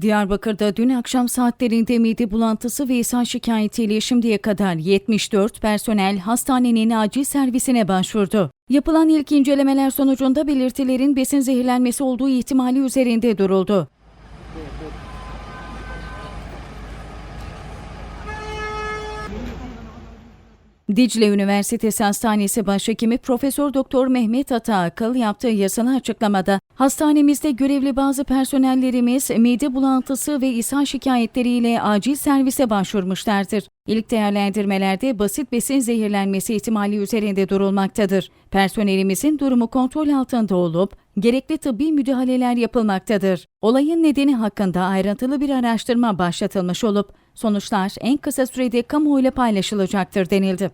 Diyarbakır'da dün akşam saatlerinde mide bulantısı ve ishal şikayetiyle şimdiye kadar 74 personel hastanenin acil servisine başvurdu. Yapılan ilk incelemeler sonucunda belirtilerin besin zehirlenmesi olduğu ihtimali üzerinde duruldu. Dicle Üniversitesi Hastanesi Başhekimi Profesör Doktor Mehmet Ataakıl yaptığı yazılı açıklamada hastanemizde görevli bazı personellerimiz mide bulantısı ve ishal şikayetleriyle acil servise başvurmuşlardır. İlk değerlendirmelerde basit besin zehirlenmesi ihtimali üzerinde durulmaktadır. Personelimizin durumu kontrol altında olup gerekli tıbbi müdahaleler yapılmaktadır. Olayın nedeni hakkında ayrıntılı bir araştırma başlatılmış olup sonuçlar en kısa sürede kamuoyuyla paylaşılacaktır denildi.